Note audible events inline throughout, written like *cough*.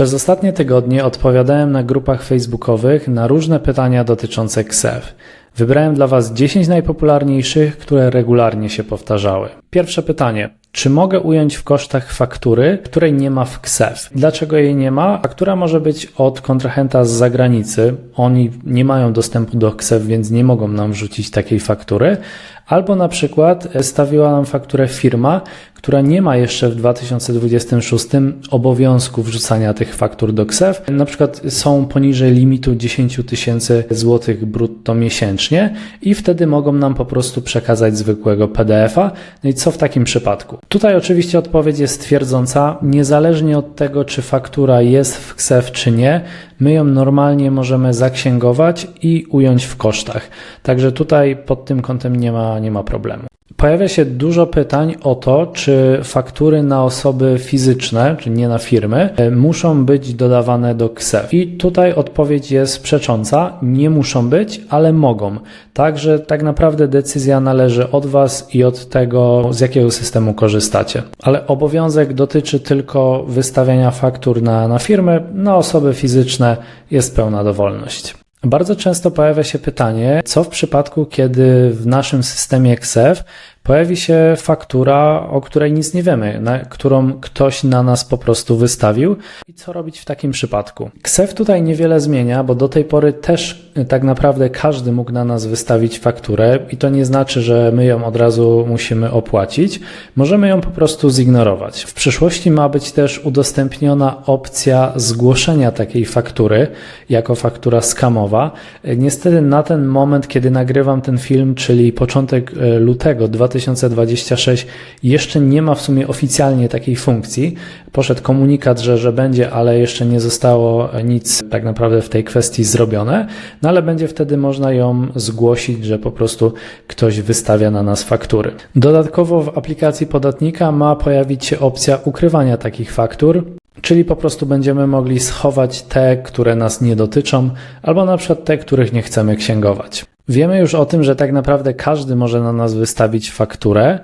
Przez ostatnie tygodnie odpowiadałem na grupach facebookowych na różne pytania dotyczące KSEF. Wybrałem dla Was 10 najpopularniejszych, które regularnie się powtarzały. Pierwsze pytanie. Czy mogę ująć w kosztach faktury, której nie ma w KSEF? Dlaczego jej nie ma? Faktura może być od kontrahenta z zagranicy. Oni nie mają dostępu do KSEF, więc nie mogą nam wrzucić takiej faktury. Albo na przykład stawiła nam fakturę firma, która nie ma jeszcze w 2026 obowiązku wrzucania tych faktur do KSEF. Na przykład są poniżej limitu 10 tysięcy złotych brutto miesięcznie i wtedy mogą nam po prostu przekazać zwykłego PDF-a. No i co w takim przypadku? Tutaj oczywiście odpowiedź jest twierdząca, niezależnie od tego, czy faktura jest w KSEF czy nie, my ją normalnie możemy zaksięgować i ująć w kosztach. Także tutaj pod tym kątem nie ma, nie ma problemu. Pojawia się dużo pytań o to, czy faktury na osoby fizyczne, czyli nie na firmy, muszą być dodawane do KSEF. I tutaj odpowiedź jest przecząca. Nie muszą być, ale mogą. Także tak naprawdę decyzja należy od Was i od tego, z jakiego systemu korzystacie. Ale obowiązek dotyczy tylko wystawiania faktur na, na firmy, na osoby fizyczne jest pełna dowolność. Bardzo często pojawia się pytanie, co w przypadku, kiedy w naszym systemie KSEF pojawi się faktura, o której nic nie wiemy, na, którą ktoś na nas po prostu wystawił. I co robić w takim przypadku? KSEF tutaj niewiele zmienia, bo do tej pory też tak naprawdę każdy mógł na nas wystawić fakturę i to nie znaczy, że my ją od razu musimy opłacić. Możemy ją po prostu zignorować. W przyszłości ma być też udostępniona opcja zgłoszenia takiej faktury jako faktura skamowa. Niestety na ten moment, kiedy nagrywam ten film, czyli początek e, lutego 2020 2026 jeszcze nie ma w sumie oficjalnie takiej funkcji. Poszedł komunikat, że, że będzie, ale jeszcze nie zostało nic tak naprawdę w tej kwestii zrobione, no ale będzie wtedy można ją zgłosić, że po prostu ktoś wystawia na nas faktury. Dodatkowo w aplikacji podatnika ma pojawić się opcja ukrywania takich faktur. Czyli po prostu będziemy mogli schować te, które nas nie dotyczą, albo na przykład te, których nie chcemy księgować. Wiemy już o tym, że tak naprawdę każdy może na nas wystawić fakturę,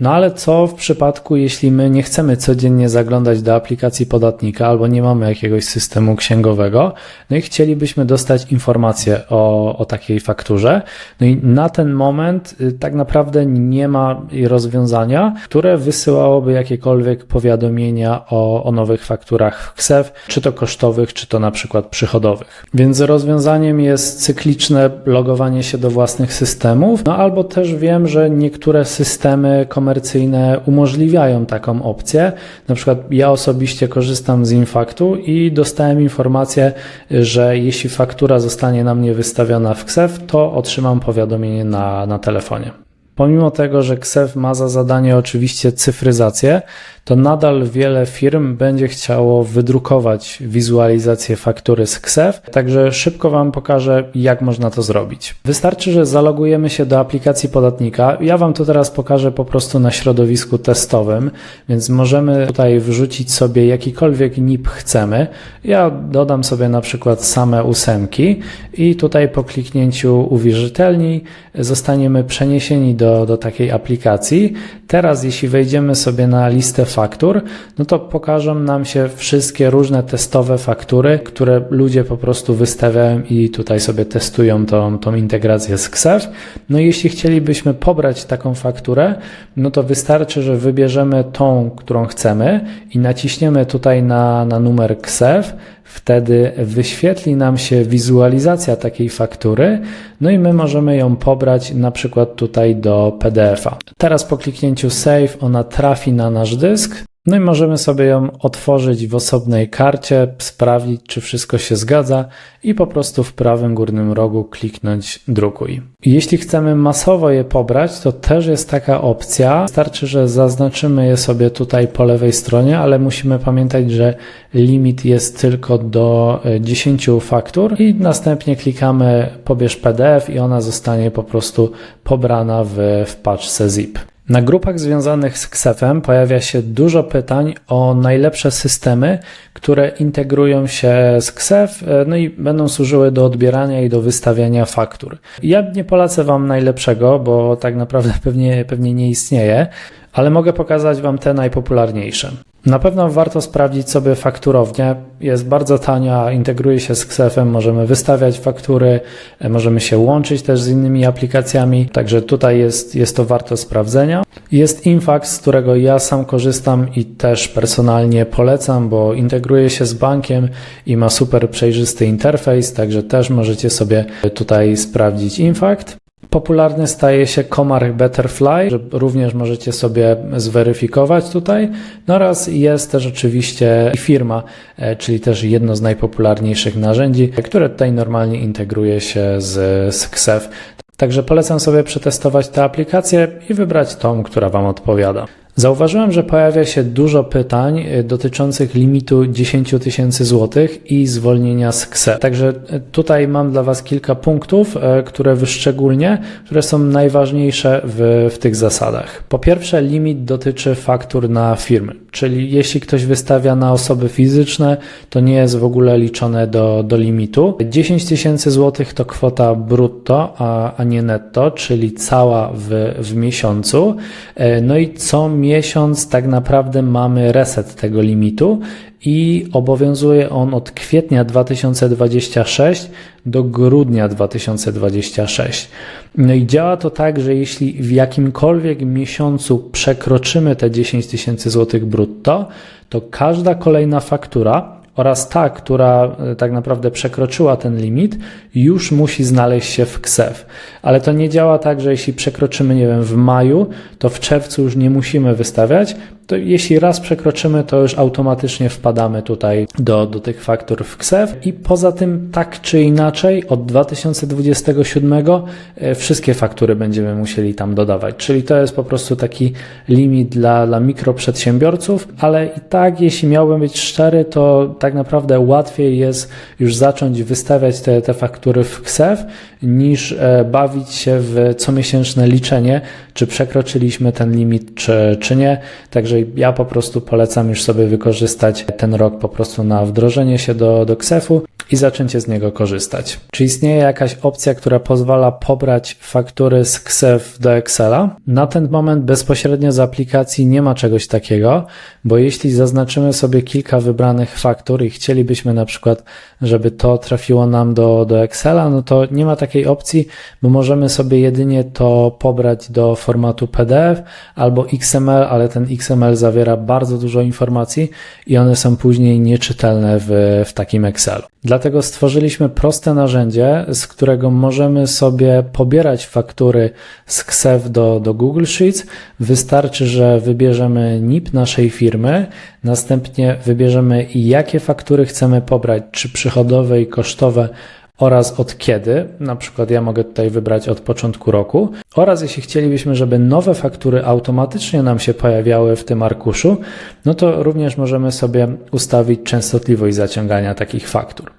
no ale co w przypadku, jeśli my nie chcemy codziennie zaglądać do aplikacji podatnika albo nie mamy jakiegoś systemu księgowego, no i chcielibyśmy dostać informację o, o takiej fakturze. No i na ten moment y, tak naprawdę nie ma rozwiązania, które wysyłałoby jakiekolwiek powiadomienia o, o nowych fakturach w KSEF, czy to kosztowych, czy to na przykład przychodowych. Więc rozwiązaniem jest cykliczne logowanie się do własnych systemów, no albo też wiem, że niektóre systemy komercyjne komercyjne umożliwiają taką opcję. Na przykład ja osobiście korzystam z Infaktu i dostałem informację, że jeśli faktura zostanie na mnie wystawiona w KSEF, to otrzymam powiadomienie na, na telefonie. Pomimo tego, że KSEF ma za zadanie oczywiście cyfryzację, to nadal wiele firm będzie chciało wydrukować wizualizację faktury z KSEF, także szybko Wam pokażę, jak można to zrobić. Wystarczy, że zalogujemy się do aplikacji podatnika. Ja Wam to teraz pokażę po prostu na środowisku testowym, więc możemy tutaj wrzucić sobie jakikolwiek NIP chcemy. Ja dodam sobie na przykład same ósemki i tutaj po kliknięciu uwierzytelnij zostaniemy przeniesieni do, do takiej aplikacji. Teraz, jeśli wejdziemy sobie na listę faktur, no to pokażą nam się wszystkie różne testowe faktury, które ludzie po prostu wystawiają i tutaj sobie testują tą, tą integrację z KSEF. No i jeśli chcielibyśmy pobrać taką fakturę, no to wystarczy, że wybierzemy tą, którą chcemy i naciśniemy tutaj na, na numer KSEF, Wtedy wyświetli nam się wizualizacja takiej faktury, no i my możemy ją pobrać na przykład tutaj do PDF-a. Teraz po kliknięciu Save ona trafi na nasz dysk. No i możemy sobie ją otworzyć w osobnej karcie, sprawdzić, czy wszystko się zgadza i po prostu w prawym górnym rogu kliknąć drukuj. Jeśli chcemy masowo je pobrać, to też jest taka opcja. Wystarczy, że zaznaczymy je sobie tutaj po lewej stronie, ale musimy pamiętać, że limit jest tylko do 10 e, faktur i następnie klikamy pobierz PDF i ona zostanie po prostu pobrana w, w paczce zip. Na grupach związanych z KSEF-em pojawia się dużo pytań o najlepsze systemy, które integrują się z KSEF, e, no i będą służyły do odbierania i do wystawiania faktur. Ja nie polecę Wam najlepszego, bo tak naprawdę *laughs* pewnie, pewnie nie istnieje, ale mogę pokazać Wam te najpopularniejsze. Na pewno warto sprawdzić sobie fakturownię. Jest bardzo tania, integruje się z Ksefem, możemy wystawiać faktury, e, możemy się łączyć też z innymi aplikacjami, także tutaj jest, jest to warto sprawdzenia. Jest Infax, z którego ja sam korzystam i też personalnie polecam, bo integruje się z bankiem i ma super przejrzysty interfejs, także też możecie sobie tutaj sprawdzić Infact. Popularny staje się komar Betterfly, że również możecie sobie zweryfikować tutaj. No oraz jest też oczywiście firma, e, czyli też jedno z najpopularniejszych narzędzi, które tutaj normalnie integruje się z, z KSEF. Także polecam sobie przetestować tę aplikację i wybrać tą, która Wam odpowiada. Zauważyłem, że pojawia się dużo pytań y, dotyczących limitu 10 tysięcy złotych i zwolnienia z KSE. Także y, tutaj mam dla Was kilka punktów, y, które wyszczególnię, które są najważniejsze w, w tych zasadach. Po pierwsze, limit dotyczy faktur na firmy, czyli jeśli ktoś wystawia na osoby fizyczne, to nie jest w ogóle liczone do, do limitu. 10 tysięcy złotych to kwota brutto, a, a nie netto, czyli cała w, w miesiącu. No i co mi miesiąc tak naprawdę mamy reset tego limitu i obowiązuje on od kwietnia 2026 do grudnia 2026. No i działa to tak, że jeśli w jakimkolwiek miesiącu przekroczymy te 10 tysięcy złotych brutto, to każda kolejna faktura oraz ta, która e, tak naprawdę przekroczyła ten limit, już musi znaleźć się w KSEF. Ale to nie działa tak, że jeśli przekroczymy, nie wiem, w maju, to w czerwcu już nie musimy wystawiać, to jeśli raz przekroczymy, to już automatycznie wpadamy tutaj do, do tych faktur w KSEF i poza tym tak czy inaczej od 2027 e, wszystkie faktury będziemy musieli tam dodawać, czyli to jest po prostu taki limit dla, dla mikroprzedsiębiorców, ale i tak jeśli miałbym być szczery, to tak naprawdę łatwiej jest już zacząć wystawiać te, te faktury w KSEF niż e, bawić się w comiesięczne liczenie, czy przekroczyliśmy ten limit, czy, czy nie. Także ja po prostu polecam już sobie wykorzystać ten rok po prostu na wdrożenie się do, do KSEF-u i zaczęcie z niego korzystać. Czy istnieje jakaś opcja, która pozwala pobrać faktury z KSEF do Excela? Na ten moment bezpośrednio z aplikacji nie ma czegoś takiego, bo jeśli zaznaczymy sobie kilka wybranych faktur i chcielibyśmy na przykład, żeby to trafiło nam do, do Excela, no to nie ma takiej opcji, bo możemy sobie jedynie to pobrać do formatu PDF albo XML, ale ten XML zawiera bardzo dużo informacji i one są później nieczytelne w, w takim Excelu. Dlatego stworzyliśmy proste narzędzie, z którego możemy sobie pobierać faktury z KSEF do, do Google Sheets. Wystarczy, że wybierzemy NIP naszej firmy, następnie wybierzemy jakie faktury chcemy pobrać, czy przychodowe i kosztowe oraz od kiedy, na przykład ja mogę tutaj wybrać od początku roku, oraz jeśli chcielibyśmy, żeby nowe faktury automatycznie nam się pojawiały w tym arkuszu, no to również możemy sobie ustawić częstotliwość zaciągania takich faktur.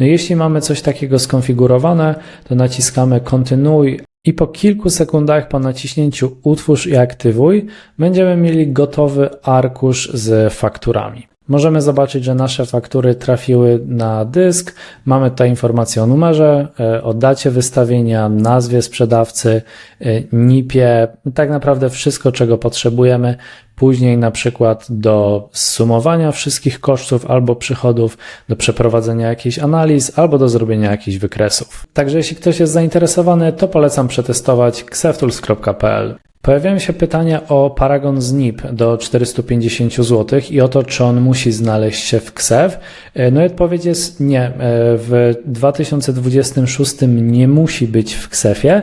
No jeśli mamy coś takiego skonfigurowane, to naciskamy kontynuuj i po kilku sekundach po naciśnięciu utwórz i aktywuj będziemy mieli gotowy arkusz z fakturami. Możemy zobaczyć, że nasze faktury trafiły na dysk. Mamy tutaj informację o numerze, e, o dacie wystawienia, nazwie sprzedawcy, e, NIP-ie, tak naprawdę wszystko, czego potrzebujemy. Później na przykład do sumowania wszystkich kosztów albo przychodów, do przeprowadzenia jakichś analiz albo do zrobienia jakichś wykresów. Także jeśli ktoś jest zainteresowany, to polecam przetestować xeftools.pl. Pojawiają się pytania o paragon z NIP do 450 zł i o to, czy on musi znaleźć się w KSEW. E, no i odpowiedź jest nie. E, w 2026 nie musi być w KSEFie,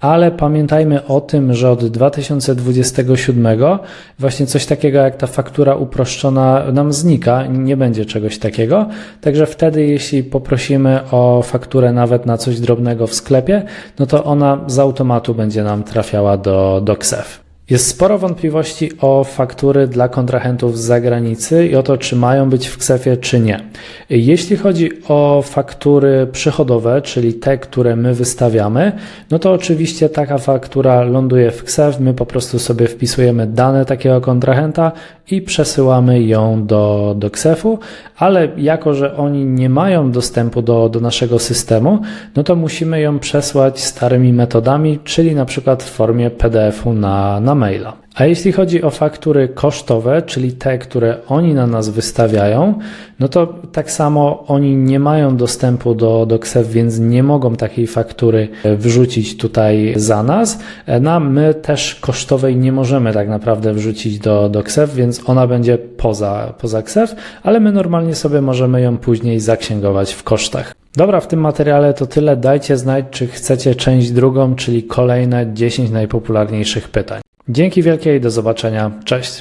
ale pamiętajmy o tym, że od 2027 właśnie coś takiego jak ta faktura uproszczona nam znika, nie będzie czegoś takiego. Także wtedy, jeśli poprosimy o fakturę nawet na coś drobnego w sklepie, no to ona z automatu będzie nam trafiała do, do KSEF. Jest sporo wątpliwości o faktury dla kontrahentów z zagranicy i o to, czy mają być w KSEF-ie, czy nie. Jeśli chodzi o faktury przychodowe, czyli te, które my wystawiamy, no to oczywiście taka faktura ląduje w KSEF, my po prostu sobie wpisujemy dane takiego kontrahenta i przesyłamy ją do, do KSEF-u, ale jako, że oni nie mają dostępu do, do naszego systemu, no to musimy ją przesłać starymi metodami, czyli na przykład w formie PDF-u na, na maila. A jeśli chodzi o faktury kosztowe, czyli te, które oni na nas wystawiają, no to tak samo oni nie mają dostępu do, do KSEF, więc nie mogą takiej faktury e, wrzucić tutaj za nas. No, my też kosztowej nie możemy tak naprawdę wrzucić do, do KSEF, więc ona będzie poza, poza KSEF, ale my normalnie sobie możemy ją później zaksięgować w kosztach. Dobra, w tym materiale to tyle. Dajcie znać, czy chcecie część drugą, czyli kolejne 10 najpopularniejszych pytań. Dzięki wielkie i do zobaczenia. Cześć.